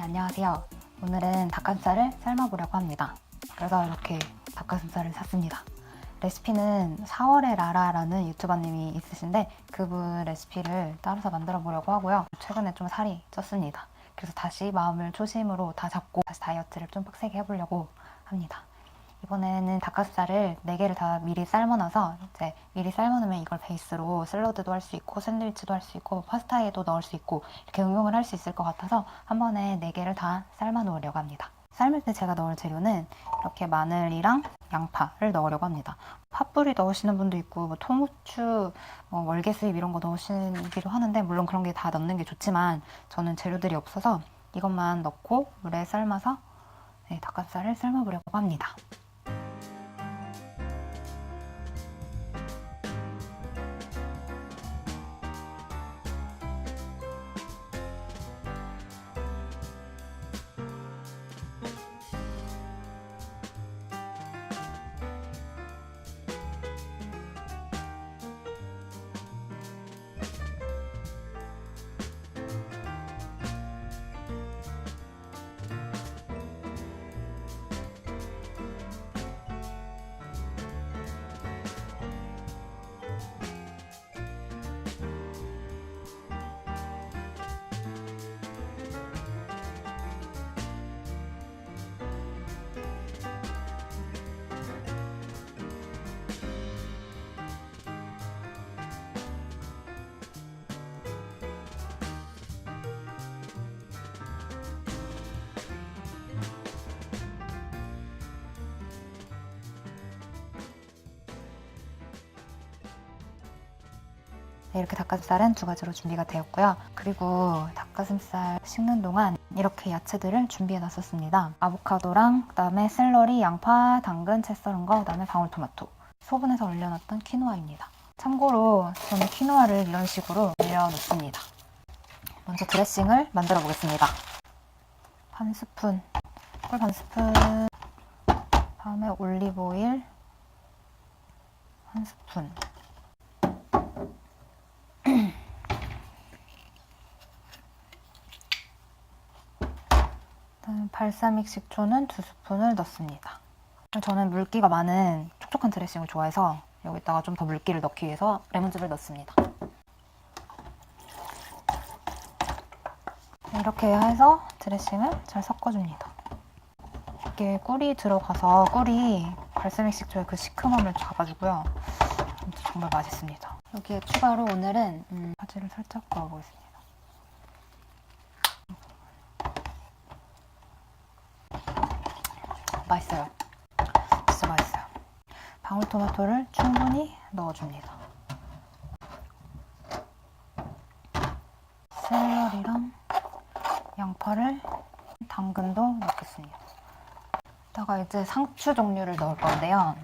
안녕하세요. 오늘은 닭가슴살을 삶아보려고 합니다. 그래서 이렇게 닭가슴살을 샀습니다. 레시피는 4월의 라라라는 유튜버님이 있으신데 그분 레시피를 따라서 만들어 보려고 하고요. 최근에 좀 살이 쪘습니다. 그래서 다시 마음을 초심으로 다 잡고 다시 다이어트를 좀 빡세게 해보려고 합니다. 이번에는 닭가슴살을 4개를 다 미리 삶아놔서 이제 미리 삶아놓으면 이걸 베이스로 샐러드도 할 수 있고 샌드위치도 할 수 있고 파스타에도 넣을 수 있고 이렇게 응용을 할 수 있을 것 같아서 한 번에 4개를 다 삶아 놓으려고 합니다. 삶을 때 제가 넣을 재료는 이렇게 마늘이랑 양파를 넣으려고 합니다. 팥뿌리 넣으시는 분도 있고 뭐 통후추, 뭐 월계수잎 이런 거 넣으시기도 하는데 물론 그런 게 다 넣는 게 좋지만 저는 재료들이 없어서 이것만 넣고 물에 삶아서 네, 닭가슴살을 삶아보려고 합니다. 이렇게 닭가슴살은 두 가지로 준비가 되었고요. 그리고 닭가슴살 식는 동안 이렇게 야채들을 준비해 놨었습니다. 아보카도랑 그다음에 샐러리, 양파, 당근, 채 썰은 거, 그다음에 방울토마토. 소분해서 올려놨던 키노아입니다. 참고로 저는 키노아를 이런 식으로 올려놓습니다. 먼저 드레싱을 만들어 보겠습니다. 반 스푼, 꿀 반 스푼, 다음에 올리브 오일 한 스푼, 발사믹 식초는 두 스푼을 넣습니다. 저는 물기가 많은 촉촉한 드레싱을 좋아해서 여기다가 좀 더 물기를 넣기 위해서 레몬즙을 넣습니다. 이렇게 해서 드레싱을 잘 섞어줍니다. 이게 꿀이 들어가서 꿀이 발사믹 식초의 그 시큼함을 잡아주고요. 정말 맛있습니다. 여기에 추가로 오늘은 음, 바지를 살짝 넣어보겠습니다. 맛있어요. 진짜 맛있어요. 방울토마토를 충분히 넣어줍니다. 샐러리랑 양파를 당근도 넣겠습니다. 이따가 이제 상추 종류를 넣을 건데요.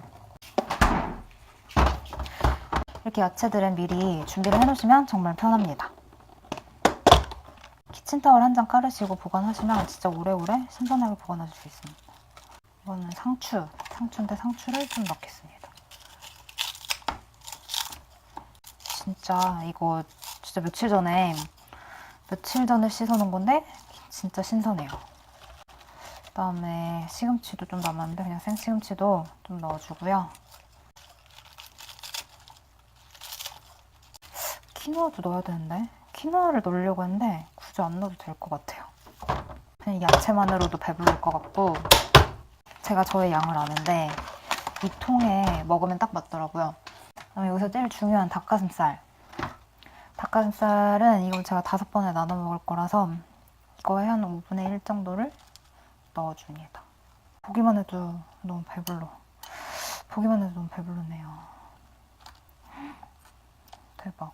이렇게 야채들은 미리 준비를 해놓으시면 정말 편합니다. 키친타월 한 장 깔으시고 보관하시면 진짜 오래오래 신선하게 보관하실 수 있습니다. 이거는 상추, 상추인데 상추를 좀 넣겠습니다. 진짜 이거 진짜 며칠 전에 며칠 전에 씻어놓은 건데 진짜 신선해요. 그다음에 시금치도 좀 남았는데 그냥 생시금치도 좀 넣어주고요. 키노아도 넣어야 되는데 키노아를 넣으려고 했는데 굳이 안 넣어도 될 것 같아요. 그냥 야채만으로도 배부를 것 같고 제가 저의 양을 아는데 이 통에 먹으면 딱 맞더라고요. 그다음에 여기서 제일 중요한 닭가슴살. 닭가슴살은 이걸 제가 다섯 번에 나눠 먹을 거라서 이거에 한 5분의 1 정도를 넣어줍니다. 보기만 해도 너무 배불러. 보기만 해도 너무 배부르네요. 대박.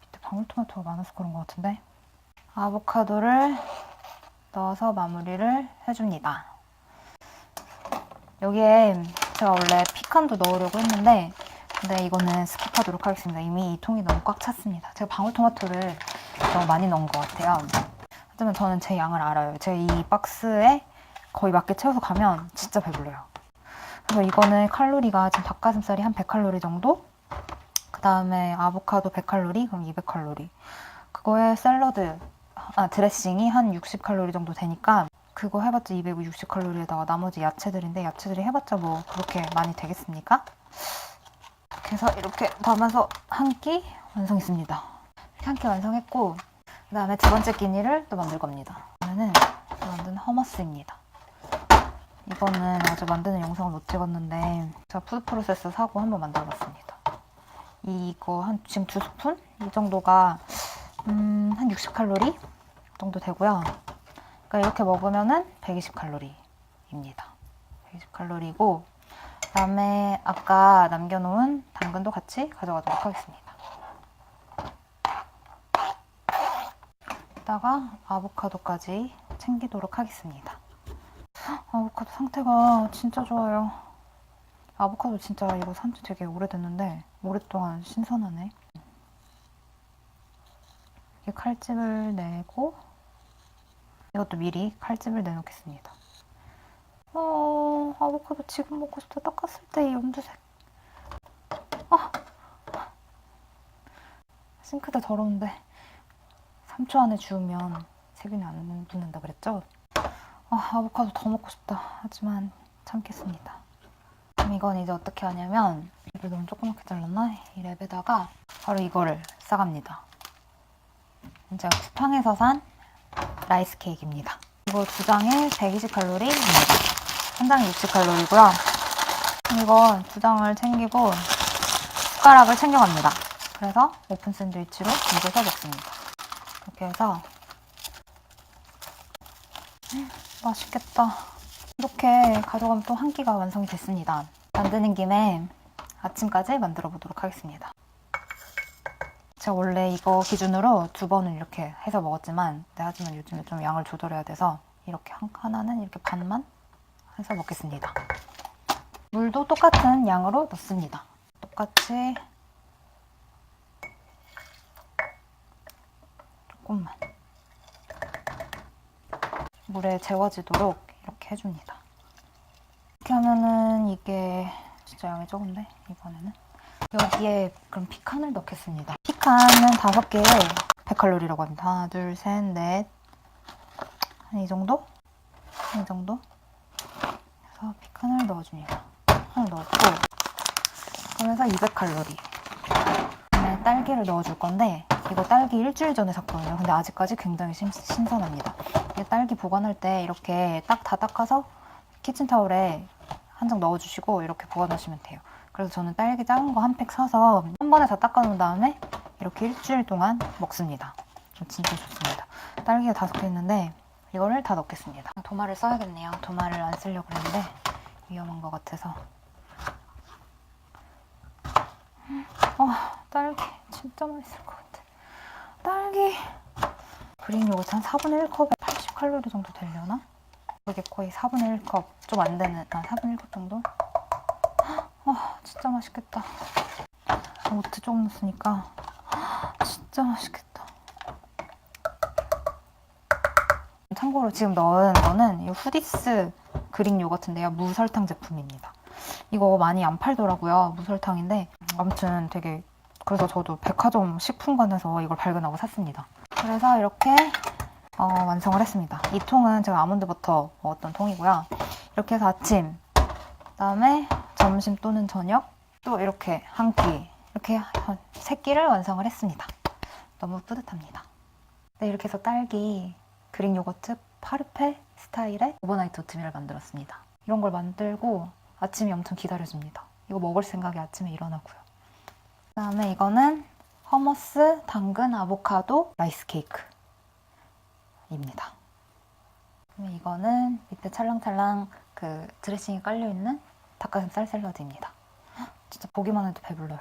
밑에 방울토마토가 많아서 그런 것 같은데? 아보카도를 넣어서 마무리를 해줍니다. 여기에 제가 원래 피칸도 넣으려고 했는데 근데 이거는 스킵하도록 하겠습니다. 이미 이 통이 너무 꽉 찼습니다. 제가 방울토마토를 너무 많이 넣은 것 같아요. 하지만 저는 제 양을 알아요. 제가 이 박스에 거의 맞게 채워서 가면 진짜 배불러요. 그래서 이거는 칼로리가 지금 닭가슴살이 한 100칼로리 정도? 그 다음에 아보카도 100칼로리? 그럼 200칼로리. 그거에 샐러드 아, 드레싱이 한 60칼로리 정도 되니까 그거 해봤자 260칼로리에다가 나머지 야채들인데 야채들이 해봤자 뭐 그렇게 많이 되겠습니까? 그래서 이렇게 담아서 한 끼 완성했습니다. 한 끼 완성했고 그 다음에 두 번째 끼니를 또 만들 겁니다. 이거는 만든 허머스입니다. 이거는 어제 만드는 영상을 못 찍었는데 제가 푸드 프로세서 사고 한번 만들어봤습니다. 이거 한 지금 두 스푼 이 정도가 음, 한 60칼로리 정도 되고요. 그러니까 이렇게 먹으면은 120칼로리입니다. 120칼로리고 그다음에 아까 남겨놓은 당근도 같이 가져가도록 하겠습니다. 이따가 아보카도까지 챙기도록 하겠습니다. 아보카도 상태가 진짜 좋아요. 아보카도 진짜 이거 산지 되게 오래됐는데 오랫동안 신선하네. 이렇게 칼집을 내고 이것도 미리 칼집을 내놓겠습니다. 어, 아보카도 지금 먹고 싶다. 닦았을 때 이 연두색. 아! 싱크대 더러운데 3초 안에 주우면 세균이 안 붙는다 그랬죠? 아, 아보카도 더 먹고 싶다. 하지만 참겠습니다. 그럼 이건 이제 어떻게 하냐면 이를 너무 조그맣게 잘랐나? 이 랩에다가 바로 이거를 싸갑니다. 제가 쿠팡에서 산 라이스 케이크입니다. 이거 두 장에 120칼로리입니다. 한 장에 60칼로리고요. 이건 두 장을 챙기고 숟가락을 챙겨갑니다. 그래서 오픈 샌드위치로 옮겨서 먹습니다. 이렇게 해서 음, 맛있겠다. 이렇게 가져가면 또 한 끼가 완성이 됐습니다. 만드는 김에 아침까지 만들어 보도록 하겠습니다. 제가 원래 이거 기준으로 두 번을 이렇게 해서 먹었지만 네, 하지만 요즘에 좀 양을 조절해야 돼서 이렇게 한, 하나는 이렇게 반만 해서 먹겠습니다. 물도 똑같은 양으로 넣습니다. 똑같이 조금만 물에 재워지도록 이렇게 해줍니다. 이렇게 하면은 이게 진짜 양이 적은데 이번에는 여기에 그럼 피칸을 넣겠습니다. 피칸은 다섯 개에 100칼로리라고 합니다. 하나, 둘, 셋, 넷. 한 이 정도? 한 이 정도? 그래서 피칸을 넣어줍니다. 하나 넣었고 그러면서 200칼로리. 그다음에 딸기를 넣어줄 건데 이거 딸기 일주일 전에 샀거든요. 근데 아직까지 굉장히 신, 신선합니다. 이게 딸기 보관할 때 이렇게 딱 다 닦아서 키친타올에 한 장 넣어주시고 이렇게 보관하시면 돼요. 그래서 저는 딸기 작은 거 한 팩 사서 한 번에 다 닦아놓은 다음에 이렇게 일주일 동안 먹습니다. 진짜 좋습니다. 딸기가 다섯 개 있는데 이거를 다 넣겠습니다. 도마를 써야겠네요. 도마를 안 쓰려고 했는데 위험한 것 같아서. 어, 딸기 진짜 맛있을 것 같아. 딸기. 그린 요거트 한 4분의 1컵에 80칼로리 정도 되려나? 이게 거의 4분의 1컵 좀 안 되는 아 4분의 1컵 정도? 아 진짜 맛있겠다. 오트 조금 넣었으니까 진짜 맛있겠다. 참고로 지금 넣은 거는 이 후디스 그릭 요거트인데요. 무설탕 제품입니다. 이거 많이 안 팔더라고요. 무설탕인데 아무튼 되게 그래서 저도 백화점 식품관에서 이걸 발견하고 샀습니다. 그래서 이렇게 어, 완성을 했습니다. 이 통은 제가 아몬드 버터 먹었던 통이고요. 이렇게 해서 아침, 그다음에 점심 또는 저녁 또 이렇게 한 끼, 이렇게 한 세 끼를 완성을 했습니다. 너무 뿌듯합니다. 네, 이렇게 해서 딸기 그릭 요거트 파르페 스타일의 오버나이트 오트밀을 만들었습니다. 이런 걸 만들고 아침이 엄청 기다려집니다. 이거 먹을 생각에 아침에 일어나고요. 그 다음에 이거는 허머스 당근 아보카도 라이스 케이크입니다. 이거는 밑에 찰랑찰랑 그 드레싱이 깔려 있는 닭가슴살 샐러드입니다. 헉, 진짜 보기만 해도 배불러요.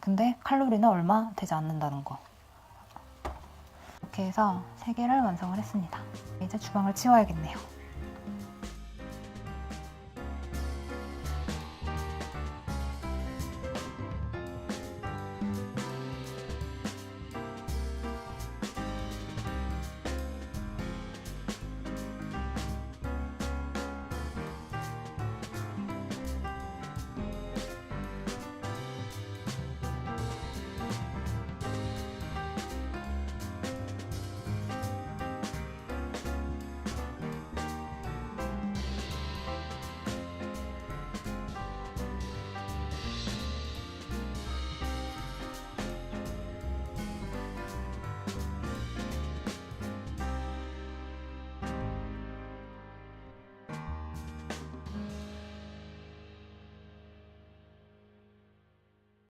근데 칼로리는 얼마 되지 않는다는 거. 이렇게 해서 세 개를 완성을 했습니다. 이제 주방을 치워야겠네요.